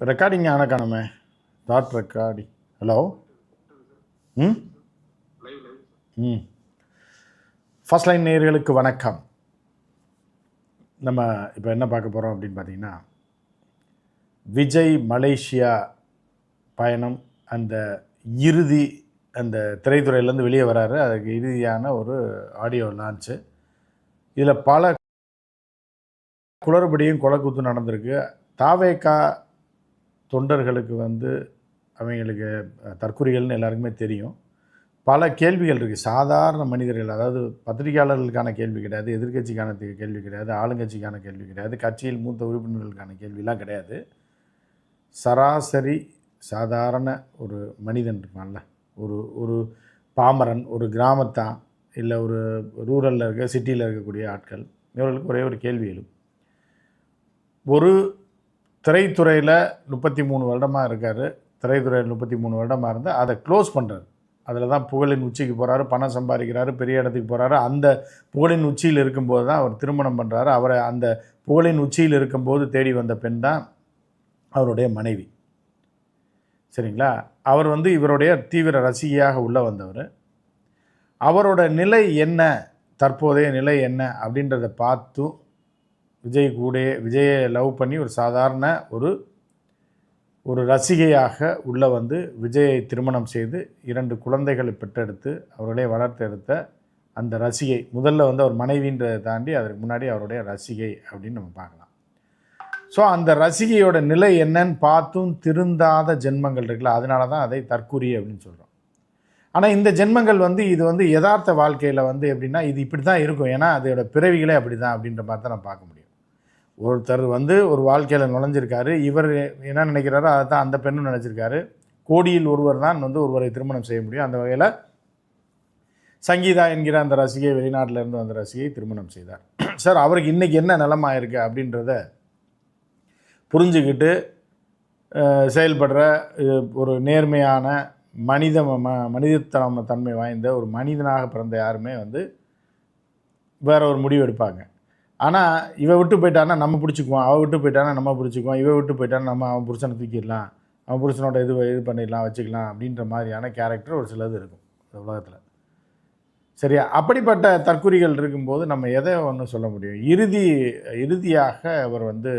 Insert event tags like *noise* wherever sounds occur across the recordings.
Recording ஆன காணுமே. Dot ரெக்கார்டி hello ம்? ம். ஃபர்ஸ்ட் லைன் நேயர்களுக்கு வணக்கம். நம்ம இப்போ என்ன பார்க்க போகிறோம் அப்படின்னு பார்த்தீங்கன்னா விஜய் மலேசியா பயணம் அந்த இறுதி அந்த திரைத்துறையிலேருந்து வெளியே வராரு. அதுக்கு இறுதியான ஒரு ஆடியோ லான்ச்சு இதில் பல குளறுபடியும் கொலக்குத்து நடந்திருக்கு. தாவேக்கா தொண்டர்களுக்கு வந்து அவங்களுக்கு தற்கொலைகள்னு எல்லாருக்குமே தெரியும். பல கேள்விகள் இருக்குது சாதாரண மனிதர்கள் அதாவது பத்திரிகையாளர்களுக்கான கேள்வி கிடையாது எதிர்க்கட்சிக்கான கேள்வி கிடையாது ஆளுங்கட்சிக்கான கேள்வி கிடையாது கட்சியில் மூத்த உறுப்பினர்களுக்கான கேள்விலாம் கிடையாது. சராசரி சாதாரண ஒரு மனிதன் இருப்பான்ல. ஒரு ஒரு பாமரன் ஒரு கிராமத்தான் இல்லை ஒரு ரூரலில் இருக்க சிட்டியில் இருக்கக்கூடிய ஆட்கள் இவர்களுக்கு ஒரே ஒரு கேள்வி எழும். ஒரு திரைத்துறையில் முப்பத்தி மூணு வருடமாக இருக்கார். திரைத்துறையில் முப்பத்தி மூணு வருடமாக இருந்து அதை க்ளோஸ் பண்ணுறாரு அதில் தான் புகழின் உச்சிக்கு போகிறாரு பணம் சம்பாதிக்கிறாரு பெரிய இடத்துக்கு போகிறாரு அந்த புகழின் உச்சியில் இருக்கும்போது தான் அவர் திருமணம் பண்ணுறாரு அவரை அந்த புகழின் உச்சியில் இருக்கும்போது தேடி வந்த பெண் தான் அவருடைய மனைவி. சரிங்களா? அவர் வந்து இவருடைய தீவிர ரசிகையாக உள்ளே வந்தவர். அவரோட நிலை என்ன தற்போதைய நிலை என்ன அப்படின்றத பார்த்தும் விஜய் கூட விஜயை லவ் பண்ணி ஒரு சாதாரண ஒரு ஒரு ரசிகையாக உள்ளே வந்து விஜயை திருமணம் செய்து இரண்டு குழந்தைகளை பெற்றெடுத்து அவர்களே வளர்த்தெடுத்த அந்த ரசிகை. முதல்ல வந்து அவர் மனைவின்றதை தாண்டி அதற்கு முன்னாடி அவருடைய ரசிகை அப்படின்னு நம்ம பார்க்கலாம். ஸோ அந்த ரசிகையோட நிலை என்னன்னு பார்த்தும் திருந்தாத ஜென்மங்கள் இருக்குல்ல அதனால தான் அதை தற்குறி அப்படின்னு சொல்கிறோம் ஆனால் இந்த ஜென்மங்கள் வந்து இது வந்து யதார்த்த வாழ்க்கையில் வந்து எப்படின்னா இது இப்படி தான் இருக்கும். ஏன்னா அதோட பிறவிகளே அப்படி தான் அப்படின்ற மாதிரி தான் நம்ம பார்க்க முடியும். ஒருத்தர் வந்து ஒரு வாழ்க்கையில் நுழைஞ்சிருக்காரு. இவர் என்ன நினைக்கிறாரோ அதை தான் அந்த பெண்ணும் நினச்சிருக்காரு. கோடியில் ஒருவர் தான் வந்து ஒருவரை திருமணம் செய்ய முடியும். அந்த வகையில் சங்கீதா என்கிற அந்த ரசிகை வெளிநாட்டில் இருந்து வந்த ரசிகை திருமணம் செய்தார். *clears throat* சார் அவருக்கு இன்றைக்கி என்ன நிலமாக இருக்குது அப்படின்றத புரிஞ்சுக்கிட்டு செயல்படுற ஒரு நேர்மையான மனித ம மனிதத்தனம் தன்மை வாய்ந்த ஒரு மனிதனாக பிறந்த யாருமே வந்து வேற ஒரு முடிவு எடுப்பாங்க. ஆனால் இவன் விட்டு போயிட்டான்னா நம்ம பிடிச்சிக்குவோம் அவள் விட்டு போயிட்டானா நம்ம பிடிச்சிக்குவோம் இவன் விட்டு போயிட்டானா நம்ம அவன் புருஷனை தூக்கிடலாம் அவன் புருஷனோட இது இது பண்ணிடலாம் வச்சுக்கலாம் அப்படின்ற மாதிரியான கேரக்டர் ஒரு சிலது இருக்கும் இந்த உலகத்தில். சரியா? அப்படிப்பட்ட தற்குறிகள் இருக்கும்போது நம்ம எதை ஒன்று சொல்ல முடியும்? இறுதி இறுதியாக அவர் வந்து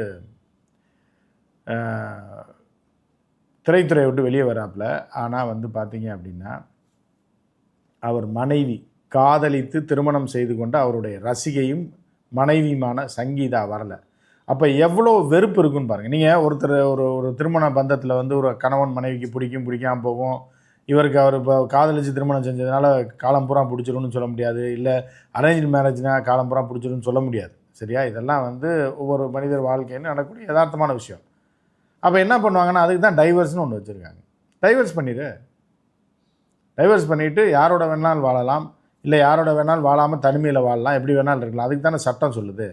திரைத்துறையை விட்டு வெளியே வராப்புல. ஆனால் வந்து பார்த்தீங்க அப்படின்னா அவர் மனைவி காதலித்து திருமணம் செய்து கொண்ட அவருடைய ரசிகையும் மனைவியுமான சங்கீதா வரல. அப்போ எவ்வளோ வெறுப்பு இருக்குன்னு பாருங்கள் நீங்கள் ஒருத்தர் ஒரு ஒரு திருமண பந்தத்தில் வந்து ஒரு கணவன் மனைவிக்கு பிடிக்கும் பிடிக்காமல் போகும். இவருக்கு அவர் இப்போ காதலிச்சு திருமணம் செஞ்சதுனால காலம் பூரா பிடிச்சிரும்னு சொல்ல முடியாது. இல்லை அரேஞ்ச் மேரேஜ்னா காலம் பூரா பிடிச்சிரும்னு சொல்ல முடியாது. சரியா? இதெல்லாம் வந்து ஒவ்வொரு மனிதர் வாழ்க்கைன்னு நடக்கக்கூடிய யதார்த்தமான விஷயம். அப்போ என்ன பண்ணுவாங்கன்னா அதுக்கு தான் டைவர்ஸ்னு ஒன்று வச்சுருக்காங்க. டைவர்ஸ் பண்ணிடு டைவர்ஸ் பண்ணிவிட்டு யாரோட வேணாலும் வாழலாம். இல்லை யாரோட வேணாலும் வாழாமல் தனிமையில் வாழலாம். எப்படி வேணாலும் இருக்கலாம். அதுக்கு தானே சட்டம் சொல்லுது.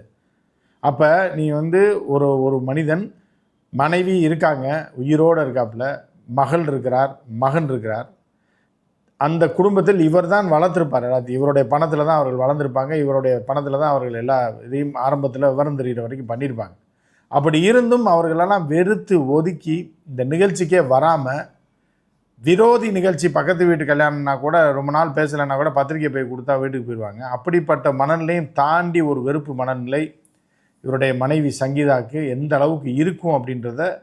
அப்போ நீ வந்து ஒரு ஒரு மனிதன் மனைவி இருக்காங்க உயிரோடு இருக்காப்புல மகள் இருக்கிறார் மகன் இருக்கிறார். அந்த குடும்பத்தில் இவர் தான் வளர்த்துருப்பார் எல்லாத்தையும். இவருடைய பணத்தில் தான் அவர்கள் வளர்ந்துருப்பாங்க. இவருடைய பணத்தில் தான் அவர்கள் எல்லா இதையும் ஆரம்பத்தில் விவரம் தெரிகிற வரைக்கும் பண்ணியிருப்பாங்க. அப்படி இருந்தும் அவர்களெல்லாம் வெறுத்து ஒதுக்கி இந்த நிகழ்ச்சிக்கே வராமல் விரோதி நிகழ்ச்சி பக்கத்து வீட்டு கல்யாணம்னா கூட ரொம்ப நாள் பேசலைன்னா கூட பத்திரிக்கை போய் கொடுத்தா வீட்டுக்கு போயிடுவாங்க. அப்படிப்பட்ட மனநிலையும் தாண்டி ஒரு வெறுப்பு மனநிலை இவருடைய மனைவி சங்கீதாக்கு எந்த அளவுக்கு இருக்கும் அப்படின்றத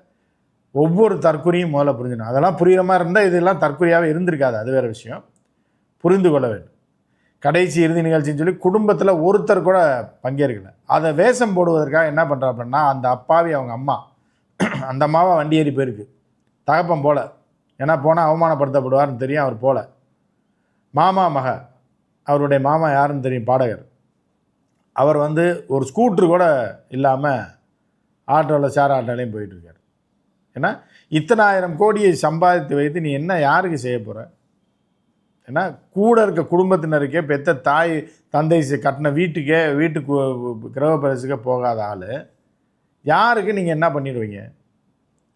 ஒவ்வொரு தற்கொலையும் முதல்ல புரிஞ்சுக்கணும். அதெல்லாம் புரிகிற மாதிரி இருந்தால் இதெல்லாம் தற்கொலையாகவே இருந்திருக்காது. அது வேறு விஷயம். புரிந்து கொள்ள வேண்டும். கடைசி இறுதி நிகழ்ச்சின்னு சொல்லி குடும்பத்தில் ஒருத்தர் கூட பங்கேற்கல. அதை வேஷம் போடுவதற்காக என்ன பண்ணுறாப்புன்னா அந்த அப்பாவி அவங்க அம்மா அந்த அம்மாவை வண்டி ஏறி போயிருக்கு. தகப்பம் போல. ஏன்னா போனால் அவமானப்படுத்தப்படுவார்னு தெரியும் அவர் போல. மாமா மக அவருடைய மாமா யாருன்னு தெரியும் பாடகர். அவர் வந்து ஒரு ஸ்கூட்ரு கூட இல்லாமல் ஆட்டோவில் சேர் ஆட்டோலையும் போயிட்டுருக்கார். ஏன்னா இத்தனை ஆயிரம் கோடியை சம்பாதித்து வைத்து நீ என்ன யாருக்கு செய்ய போகிற ஏன்னா கூட இருக்க குடும்பத்தினருக்கே பெத்த தாய் தந்தை கட்டின வீட்டுக்கே வீட்டுக்கு கிரகப்பிரவேசத்துக்கே போகாத ஆள். யாருக்கு நீங்கள் என்ன பண்ணிடுவீங்க?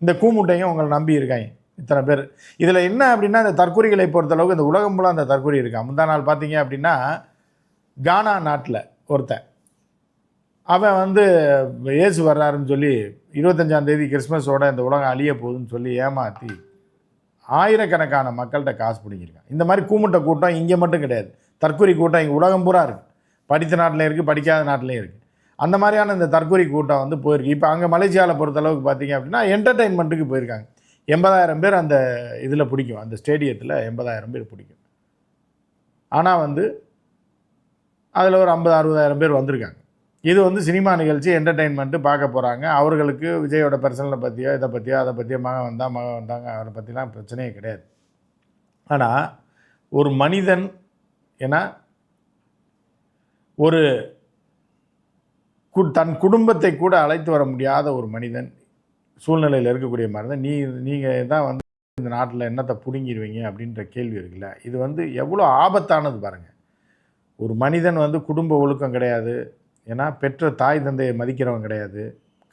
இந்த கூமுட்டையும் உங்களை நம்பி இருக்காங்க. இத்தனை பேர். இதில் என்ன அப்படின்னா இந்த தற்கொலைகளை பொறுத்தளவுக்கு இந்த உலகம் ஃபுல்லாக அந்த தற்கொலை இருக்கான் முந்தா நாள் பார்த்தீங்க அப்படின்னா கானா நாட்டில் ஒருத்தன். அவன் வந்து இயேசு வர்றாருன்னு சொல்லி இருபத்தஞ்சாம் தேதி கிறிஸ்மஸோட இந்த உலகம் அழிய போகுதுன்னு சொல்லி ஏமாற்றி ஆயிரக்கணக்கான மக்கள்கிட்ட காசு பிடிங்கிருக்கான் இந்த மாதிரி கூமுட்ட கூட்டம் இங்கே மட்டும் கிடையாது. தற்கொலை கூட்டம் இங்கே உலகம் பூரா இருக்குது படித்த நாட்டில் இருக்குது படிக்காத நாட்டிலையும் இருக்குது அந்த மாதிரியான இந்த தற்கொலை கூட்டம் வந்து போயிருக்கு. இப்போ அங்கே மலேசியாவில் பொறுத்தளவுக்கு பார்த்தீங்க அப்படின்னா என்டர்டெயின்மெண்ட்டுக்கு போயிருக்காங்க. எண்பதாயிரம் பேர் அந்த இதில் பிடிக்கும். அந்த ஸ்டேடியத்தில் எண்பதாயிரம் பேர் பிடிக்கும். ஆனால் வந்து அதில் ஒரு ஐம்பது அறுபதாயிரம் பேர் வந்திருக்காங்க. இது வந்து சினிமா நிகழ்ச்சி என்டர்டெயின்மெண்ட்டு பார்க்க போகிறாங்க அவர்களுக்கு விஜயோட பர்சனலை பற்றியோ இதை பற்றியோ அதை பற்றியோ மகன் வந்தால் மகன் வந்தாங்க அவரை பற்றிலாம் பிரச்சனையே கிடையாது. ஆனால் ஒரு மனிதன் ஏன்னா ஒரு கு- தன் குடும்பத்தை கூட அழைத்து வர முடியாத ஒரு மனிதன் சூழ்நிலையில் இருக்கக்கூடிய மாதிரி தான் நீ நீங்கள் தான் வந்து இந்த நாட்டில் என்னத்தை பிடுங்கிடுவீங்க அப்படின்ற கேள்வி இருக்குல்ல? இது வந்து எவ்வளோ ஆபத்தானது பாருங்கள் ஒரு மனிதன் வந்து குடும்ப ஒழுக்கம் கிடையாது. ஏன்னா பெற்ற தாய் தந்தையை மதிக்கிறவன் கிடையாது.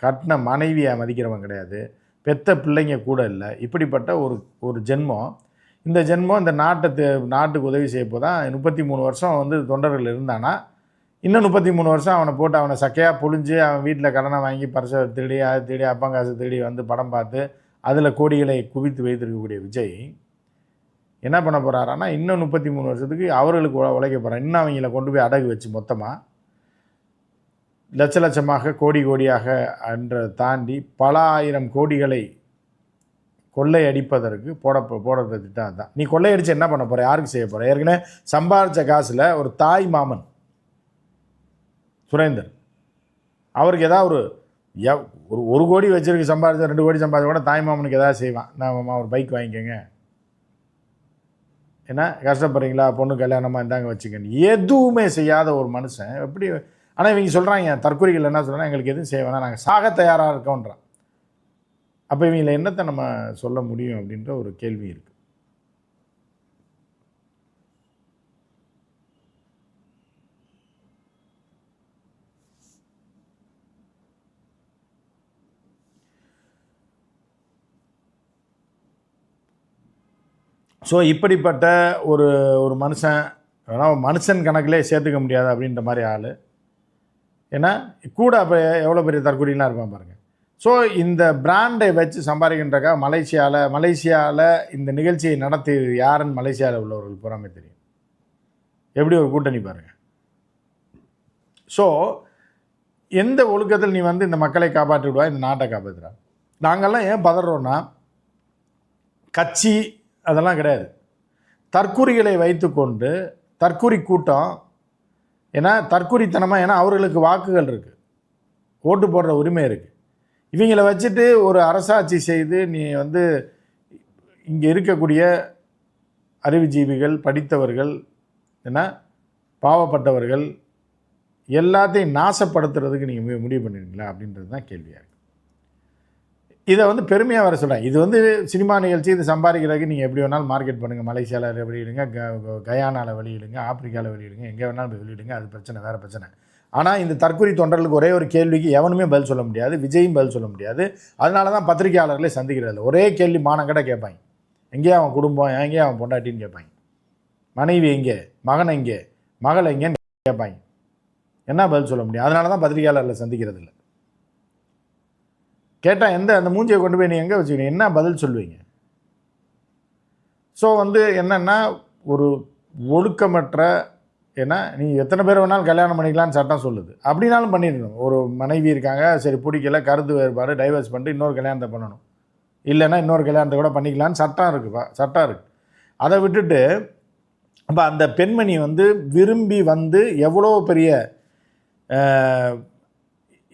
கட்டின மனைவியை மதிக்கிறவன் கிடையாது. பெத்த பிள்ளைங்க கூட இல்லை. இப்படிப்பட்ட ஒரு ஒரு ஜென்மம். இந்த ஜென்மம் இந்த நாட்டை நாட்டுக்கு உதவி செய்யப்போ தான் முப்பத்தி மூணு வருஷம் வந்து தொண்டர்கள் இருந்தானா இன்னும் முப்பத்தி மூணு வருஷம் அவனை போட்டு அவனை சக்கையாக புழிஞ்சு அவன் வீட்டில் கடனை வாங்கி பரிசை திருடி அதை திருடி அப்பங்காசு திருடி வந்து படம் பார்த்து அதில் கோடிகளை குவித்து வைத்திருக்கக்கூடிய விஜய் என்ன பண்ண போகிறாரான்னா இன்னும் முப்பத்தி மூணு வருஷத்துக்கு அவர்களுக்கு உழைக்க போகிறான் இன்னும் அவங்கள கொண்டு போய் அடகு வச்சு மொத்தமாக லட்ச லட்சமாக கோடி கோடியாக என்ற தாண்டி பல ஆயிரம் கோடிகளை கொள்ளை அடிப்பதற்கு போட போடுற திட்டம் அதுதான். நீ கொள்ளையடித்து என்ன பண்ண போகிற யாருக்கு செய்ய போகிற ஏற்கனவே சம்பாதிச்ச காசில் ஒரு தாய் மாமன் சுரேந்தர். அவருக்கு ஏதாவது ஒரு எவ்- ஒரு ஒரு கோடி வச்சிருக்கு சம்பாதிச்ச ரெண்டு கோடி சம்பாதிச்ச கூட தாய் மாமனுக்கு எதாவது செய்வான். நான் மாமா ஒரு பைக் வாங்கிக்கோங்க. என்ன கஷ்டப்படுறீங்களா? பொண்ணு கல்யாணமாக இருந்தாங்க வச்சுக்கன்னு எதுவுமே செய்யாத ஒரு மனுஷன். எப்படி ஆனால் இவங்க சொல்கிறாங்க தற்கொலைகள் என்ன சொல்கிறாங்க எங்களுக்கு எதுவும் செய்ய வேணாம் நாங்கள் சாக தயாராக இருக்கோன்றான். அப்போ இவங்களை என்னத்தை நம்ம சொல்ல முடியும் அப்படின்ற ஒரு கேள்வி இருக்குது ஸோ இப்படிப்பட்ட ஒரு ஒரு மனுஷன் வேணா மனுஷன் கணக்கிலே சேர்த்துக்க முடியாது அப்படின்ற மாதிரி ஆள். ஏன்னா கூட அப்போ எவ்வளோ பெரிய தற்கொலைலாம் இருப்பான் பாருங்கள் ஸோ இந்த பிராண்டை வச்சு சம்பாதிக்கின்றக்கா மலேசியாவில் மலேசியாவில் இந்த நிகழ்ச்சியை நடத்தி யாருன்னு மலேசியாவில் உள்ளவர்கள் பூராமே தெரியும். எப்படி ஒரு கூட்டணி பாருங்கள் ஸோ எந்த ஒழுக்கத்தில் நீ வந்து இந்த மக்களை காப்பாற்றி விடுவா இந்த நாட்டை காப்பாற்றுறா நாங்கள்லாம் ஏன் பதறோன்னா கட்சி அதெல்லாம் கிடையாது. தற்குறிகளை வைத்துக்கொண்டு தற்குறி கூட்டம் ஏன்னா தற்குறித்தனமாக ஏன்னா அவர்களுக்கு வாக்குகள் இருக்குது ஓட்டு போடுற உரிமை இருக்குது இவங்கள வச்சுட்டு ஒரு அரசாட்சி செய்து நீ வந்து இங்கே இருக்கக்கூடிய அறிவுஜீவிகள் படித்தவர்கள் என்ன பாவப்பட்டவர்கள் எல்லாத்தையும் நாசப்படுத்துறதுக்கு நீங்கள் முடிவு பண்ணிருக்கீங்களா அப்படின்றது தான் கேள்வியாக இருக்குது இதை வந்து பெருமையாக வர சொல்கிறேன் இது வந்து சினிமா நிகழ்ச்சி இது சம்பாதிக்கிறதுக்கு நீங்கள் எப்படி வேணாலும் மார்க்கெட் பண்ணுங்கள் மலேசியாவில் வெளியிடுங்க க க- கயானாவில் வெளியிடுங்க ஆப்பிரிக்காவில் வெளியிடுங்க எங்கே வேணாலும் வெளியிடுங்க. அது பிரச்சனை வேறு பிரச்சனை. ஆனால் இந்த தற்கொலை தொண்டர்களுக்கு ஒரே ஒரு கேள்விக்கு எவனுமே பதில் சொல்ல முடியாது விஜயும் பதில் சொல்ல முடியாது. அதனால தான் பத்திரிகையாளர்களே சந்திக்கிறது ஒரே கேள்வி மானங்கட கேட்பாங்க. எங்கேயே அவன் குடும்பம் எங்கேயே அவன் பொண்டாட்டின்னு கேட்பாங்க. மனைவி எங்கே? மகன் எங்கே? மகள் எங்கேன்னு கேட்பாங்க. என்ன பதில் சொல்ல முடியும்? அதனால தான் பத்திரிகையாளர்களை சந்திக்கிறது இல்லை கேட்டால் எந்த அந்த மூஞ்சியை கொண்டு போய் நீ எங்கே வச்சுக்கணும் என்ன பதில் சொல்லுவீங்க? ஸோ வந்து என்னென்னா ஒரு ஒழுக்கமற்ற ஏன்னா நீ எத்தனை பேர் வேணாலும் கல்யாணம் பண்ணிக்கலாம்னு சட்டம் சொல்லுது. அப்படின்னாலும் பண்ணிடணும். ஒரு மனைவி இருக்காங்க சரி பிடிக்கல கருத்து வேறுபாடு டைவர்ஸ் பண்ணிட்டு இன்னொரு கல்யாணத்தை பண்ணணும். இல்லைன்னா இன்னொரு கல்யாணத்தை கூட பண்ணிக்கலாம்னு சட்டம் இருக்குப்பா சட்டம் இருக்குது அதை விட்டுட்டு அப்போ அந்த பெண்மணி வந்து விரும்பி வந்து எவ்வளோ பெரிய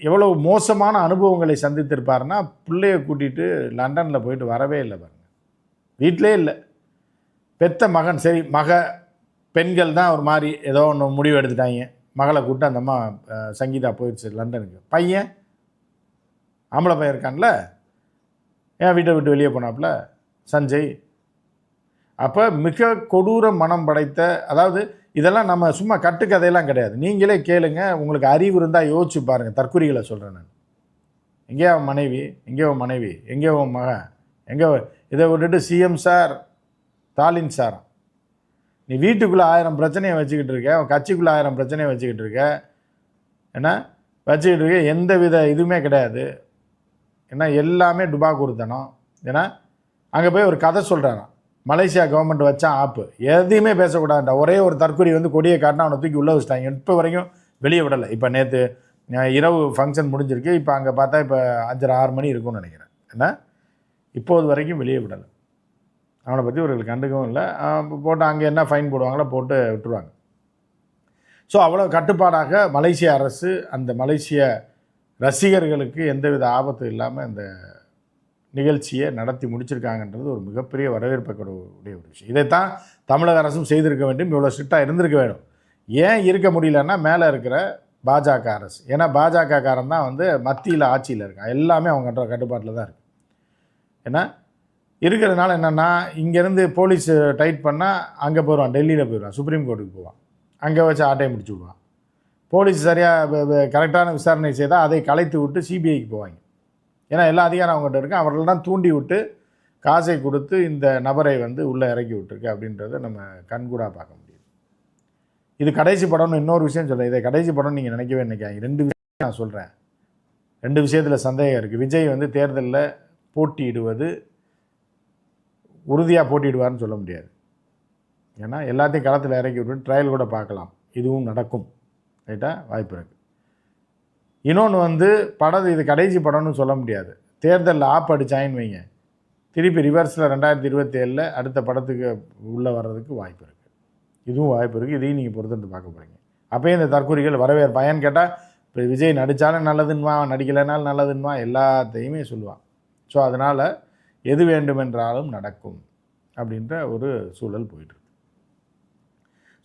எவ்வளோ மோசமான அனுபவங்களை சந்தித்திருப்பாருன்னா பிள்ளைய கூட்டிகிட்டு லண்டனில் போயிட்டு வரவே இல்லை பாருங்க. வீட்டிலே இல்லை. பெத்த மகன் சரி மக பெண்கள் தான் ஒரு மாதிரி ஏதோ ஒன்று முடிவு எடுத்துட்டாங்க. மகளை கூப்பிட்டு அந்த அம்மா சங்கீதா போயிடுச்சு லண்டனுக்கு. பையன் ஆம்பளை பையன் இருக்கான்ல ஏன் வீட்டை விட்டு வெளியே போனாப்புல சஞ்சய். அப்போ மிக கொடூர மனம் படைத்த அதாவது இதெல்லாம் நம்ம சும்மா கட்டுக்கதையெல்லாம் கிடையாது. நீங்களே கேளுங்க. உங்களுக்கு அறிவு இருந்தால் யோசிச்சு பாருங்கள் தற்குறிகளை சொல்கிறேன் நான். எங்கேயோ அவன் மனைவி? எங்கேயோ மனைவி? எங்கேயோ உன் மகன்? எங்கே இதை விட்டுட்டு சிஎம் சார் ஸ்டாலின் சார் நீ வீட்டுக்குள்ளே ஆயிரம் பிரச்சனையை வச்சுக்கிட்டு இருக்க. உன் கட்சிக்குள்ளே ஆயிரம் பிரச்சனையை வச்சுக்கிட்டு இருக்க. என்ன? வச்சுக்கிட்டு இருக்க. எந்த வித இதுவுமே கிடையாது. ஏன்னா எல்லாமே டுபா கொடுத்தனும் ஏன்னா அங்கே போய் ஒரு கதை சொல்கிறாராம் மலேசியா கவர்மெண்ட் வச்சா ஆப்பு. எதையுமே பேசக்கூடாதுடா ஒரே ஒரு தற்கொலை வந்து கொடியை காட்டினா அவனை தூக்கி உள்ளே வச்சுட்டாங்க. இப்போ வரைக்கும் வெளியே விடலை. இப்போ நேற்று இரவு ஃபங்க்ஷன் முடிஞ்சிருக்கு. இப்போ அங்கே பார்த்தா இப்போ அஞ்சரை ஆறு மணி இருக்கும்னு நினைக்கிறேன். என்ன? இப்போது வரைக்கும் வெளியே விடலை. அவனை பற்றி ஒரு கண்டுக்கவும் இல்லை. போட்டு அங்கே என்ன ஃபைன் போடுவாங்களோ போட்டு விட்டுருவாங்க. ஸோ அவ்வளோ கட்டுப்பாடாக மலேசிய அரசு அந்த மலேசிய ரசிகர்களுக்கு எந்தவித ஆபத்தும் இல்லாமல் இந்த நிகழ்ச்சியை நடத்தி முடிச்சிருக்காங்கன்றது ஒரு மிகப்பெரிய வரவேற்பக்கூடிய ஒரு விஷயம். இதைத்தான் தமிழக அரசும் செய்திருக்க வேண்டும். இவ்வளோ ஸ்ட்ரிக்டாக இருந்திருக்க வேண்டும். ஏன் இருக்க முடியலன்னா மேலே இருக்கிற பாஜக அரசு. ஏன்னா பாஜக காரன் தான் வந்து மத்தியில் ஆட்சியில் இருக்கான். எல்லாமே அவங்க கட்டுப்பாட்டில் தான் இருக்குது ஏன்னா இருக்கிறதுனால என்னென்னா இங்கேருந்து போலீஸ் டைட் பண்ணால் அங்கே போயிடுவான். டெல்லியில் போயிடுவான். சுப்ரீம் கோர்ட்டுக்கு போவான். அங்கே வச்சு ஆட்டையை முடிச்சு விடுவான். போலீஸ் சரியாக கரெக்டான விசாரணை செய்தால் அதை கலைத்து விட்டு சிபிஐக்கு போவாங்க. ஏன்னா எல்லா அதிகாரம் அவங்ககிட்ட இருக்கு. அவர்கள் தான் தூண்டி விட்டு காசை கொடுத்து இந்த நபரை வந்து உள்ளே இறக்கி விட்டுருக்கு அப்படின்றத நம்ம கண்கூடாக பார்க்க முடியுது. இது கடைசி படம்னு இன்னொரு விஷயம் சொல்கிறேன் இதை கடைசி படம்னு நீங்கள் நினைக்கவே நினைக்காங்க ரெண்டு விஷயம் நான் சொல்கிறேன் ரெண்டு விஷயத்தில் சந்தேகம் இருக்குது விஜய் வந்து தேர்தலில் போட்டியிடுவது உறுதியாக போட்டியிடுவார்னு சொல்ல முடியாது. ஏன்னா எல்லாத்தையும் களத்தில் இறக்கி விட்டு ட்ரையல் கூட பார்க்கலாம். இதுவும் நடக்கும். ரைட்டாக வாய்ப்பு இருக்குது இன்னொன்று வந்து படம் இது கடைசி படம்னு சொல்ல முடியாது. தேர்தலில் ஆப் அடிச்சாயின்னு வைங்க. திருப்பி ரிவர்ஸில் ரெண்டாயிரத்தி இருபத்தி ஏழில் அடுத்த படத்துக்கு உள்ளே வர்றதுக்கு வாய்ப்பு இருக்குது இதுவும் வாய்ப்பு இருக்குது இதையும் நீங்கள் பொறுத்துட்டு பார்க்க போகிறீங்க அப்போயும் இந்த தற்கொலைகள் வரவேற்பு? பயன் கேட்டால் இப்போ விஜய் நடித்தாலும் நல்லதுன்னுவா நடிக்கலைனாலும் நல்லதுன்னுவா எல்லாத்தையுமே சொல்லுவான் ஸோ அதனால் எது வேண்டுமென்றாலும் நடக்கும் அப்படின்ற ஒரு சூழல் போயிட்டுருக்கு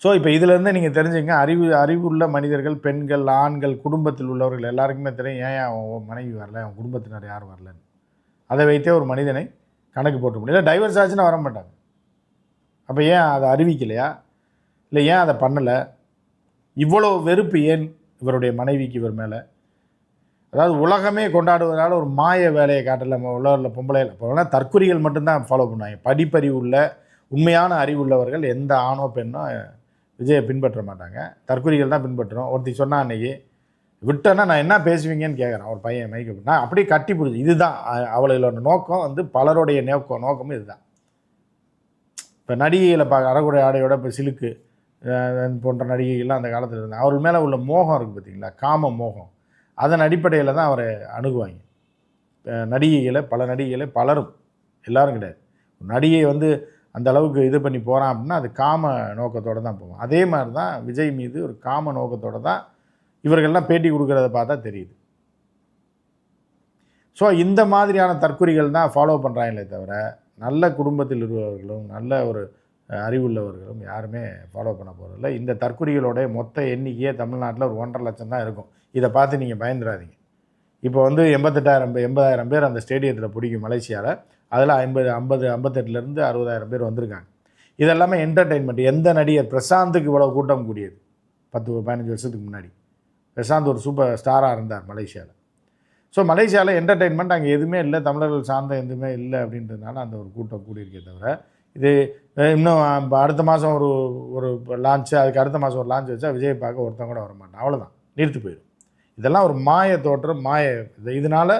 ஸோ இப்போ இதிலேருந்து நீங்கள் தெரிஞ்சுங்க அறிவு அறிவுள்ள மனிதர்கள் பெண்கள் ஆண்கள் குடும்பத்தில் உள்ளவர்கள் எல்லாருக்குமே தெரியும் ஏன் அவன் மனைவி வரல? அவன் குடும்பத்தினர் யார் வரலன்னு? அதை வைத்தே ஒரு மனிதனை கணக்கு போட்டு முடியல டைவர்ஸ் ஆச்சுன்னா வர மாட்டாங்க. அப்போ ஏன் அதை அறிவிக்கலையா? இல்லை ஏன் அதை பண்ணலை? இவ்வளோ வெறுப்பு ஏன் இவருடைய மனைவிக்கு இவர் மேலே? அதாவது உலகமே கொண்டாடுவதால் ஒரு மாய வேலையை காட்டல உலகில் பொம்பளையில் இப்போ தற்குறிகள் மட்டும்தான் ஃபாலோ பண்ணுவாங்க. படிப்பறிவு உள்ள உண்மையான அறிவு உள்ளவர்கள் எந்த ஆணோ பெண்ணோ விஜயை பின்பற்ற மாட்டாங்க. தற்கொலைகள் தான் பின்பற்றுறோம் ஒருத்தி சொன்னா அன்னைக்கு விட்டேன்னா நான் என்ன பேசுவீங்கன்னு கேட்குறேன் ஒரு பையன் மைக்கு நான் அப்படியே கட்டி பிடிச்சி இதுதான். அவளோட நோக்கம் வந்து பலருடைய நோக்கம் நோக்கமும் இதுதான். இப்போ நடிகைகளை பார்க்க அறகுறை ஆடையோட இப்போ சிலுக்கு போன்ற நடிகைகள்லாம் அந்த காலத்தில் இருந்தாங்க. அவர் மேலே உள்ள மோகம் இருக்குது பார்த்தீங்களா காம மோகம். அதன் அடிப்படையில் தான் அவரை அணுகுவாங்க. நடிகைகளை பல நடிகைகளை பலரும். எல்லாரும் கிடையாது. நடிகை வந்து அந்த அளவுக்கு இது பண்ணி போகிறான் அப்படின்னா அது காம நோக்கத்தோடு தான் போவோம் அதே மாதிரி தான் விஜய் மீது ஒரு காம நோக்கத்தோடு தான் இவர்கள்லாம் பேட்டி கொடுக்குறத பார்த்தா தெரியுது. ஸோ இந்த மாதிரியான தற்குறிகள் தான் ஃபாலோ பண்ணுறாங்களே தவிர நல்ல குடும்பத்தில் இருப்பவர்களும் நல்ல ஒரு அறிவுள்ளவர்களும் யாருமே ஃபாலோ பண்ண போகிறதில்ல இந்த தற்குறிகளோட மொத்த எண்ணிக்கையே தமிழ்நாட்டில் ஒரு ஒன்றரை லட்சம் தான் இருக்கும். இதை பார்த்து நீங்கள் பயந்துடாதீங்க. இப்போ வந்து எண்பத்தெட்டாயிரம் எண்பதாயிரம் பேர் அந்த ஸ்டேடியத்தில் பிடிக்கும் மலேசியாவில் அதில் ஐம்பது ஐம்பது ஐம்பத்தெட்டுலேருந்து அறுபதாயிரம் பேர் வந்திருக்காங்க. இதெல்லாமே என்டர்டெயின்மெண்ட் எந்த நடிகர்? பிரசாந்துக்கு இவ்வளோ கூட்டம் கூடியது. பத்து பதினஞ்சு வருஷத்துக்கு முன்னாடி. பிரசாந்த் ஒரு சூப்பர் ஸ்டாராக இருந்தார் மலேசியாவில் ஸோ மலேசியாவில் என்டர்டெயின்மெண்ட் அங்கே எதுவுமே இல்லை. தமிழர்கள் சார்ந்த எதுவுமே இல்லை அப்படின்றதுனால அந்த ஒரு கூட்டம் கூடியிருக்கே தவிர இது இன்னும் அடுத்த மாதம் ஒரு ஒரு லான்ச்சு அதுக்கு அடுத்த மாதம் ஒரு லான்ச் வச்சா விஜய் பார்க்க ஒருத்தன் கூட வர மாட்டான் அவ்வளோதான் நிறுத்து போயிடும் இதெல்லாம் ஒரு மாய தோற்றம் மாய இது இதனால்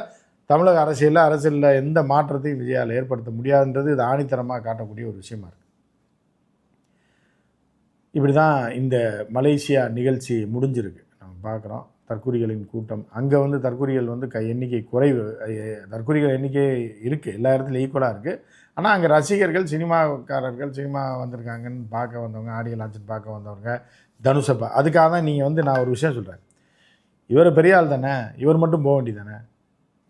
தமிழக அரசியலில் அரசியலில் எந்த மாற்றத்தையும் விஜயால் ஏற்படுத்த முடியாதுன்றது இது ஆணித்தரமாக காட்டக்கூடிய ஒரு விஷயமா இருக்குது இப்படி தான் இந்த மலேசியா நிகழ்ச்சி முடிஞ்சிருக்கு. நம்ம பார்க்குறோம். தற்கொலைகளின் கூட்டம். அங்கே வந்து தற்கொலைகள் வந்து க எண்ணிக்கை குறைவு அஹ் எண்ணிக்கை இருக்குது எல்லா இடத்துலையும் ஈக்குவலாக இருக்குது ஆனால் அங்கே ரசிகர்கள் சினிமாக்காரர்கள் சினிமா வந்திருக்காங்கன்னு பார்க்க வந்தவங்க ஆடியோ லான்ச்சுன்னு பார்க்க வந்தவங்க தனுஷப்பா. அதுக்காக தான் நீங்கள் வந்து நான் ஒரு விஷயம் சொல்கிறேன் இவர் பெரிய ஆள் தானே? இவர் மட்டும் போக வேண்டியதானே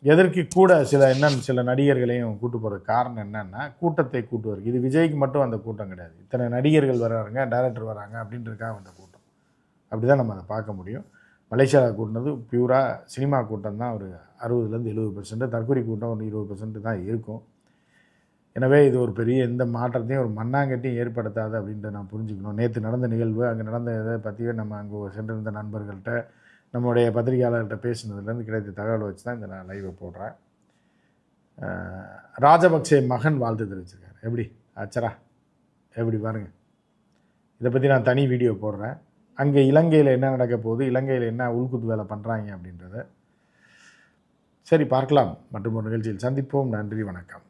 எதற்கு கூட சில என்னன்னு சில நடிகர்களையும் கூட்டு போகிறதுக்கு காரணம் என்னன்னா கூட்டத்தை கூட்டுவதற்கு. இது விஜய்க்கு மட்டும் அந்த கூட்டம் கிடையாது. இத்தனை நடிகர்கள் வராங்க டேரக்டர் வராங்க அப்படின்றதுக்காக அந்த கூட்டம். அப்படி தான் நம்ம அதை பார்க்க முடியும். மலேசியாவில் கூட்டினது பியூராக சினிமா கூட்டம் தான். ஒரு அறுபதுலேருந்து எழுபது பெர்சன்ட் தற்கொலை கூட்டம் ஒரு இருபது பெர்சன்ட் தான் இருக்கும். எனவே இது ஒரு பெரிய எந்த மாற்றத்தையும் ஒரு மண்ணாங்கட்டியும் ஏற்படுத்தாது அப்படின்ட்டு நான் புரிஞ்சுக்கணும். நேற்று நடந்த நிகழ்வு அங்கே நடந்த இதை பற்றியே நம்ம அங்கே சென்றிருந்த நண்பர்கள்ட்ட நம்முடைய பத்திரிகையாளர்கிட்ட பேசினதுலேருந்து கிடைத்த தகவலை வச்சு தான் இந்த நான் லைவை போடுறேன். ராஜபக்சே மகன் வாழ்த்து தெரிவிச்சிருக்காரு. எப்படி? ஆச்சரா எப்படி பாருங்கள் இதை பற்றி நான் தனி வீடியோ போடுறேன். அங்கே இலங்கையில் என்ன நடக்க போகுது? இலங்கையில் என்ன உள்குத்து வேலை பண்ணுறாங்க அப்படின்றத சரி பார்க்கலாம். மற்றும் ஒரு நிகழ்ச்சியில் சந்திப்போம். நன்றி வணக்கம்.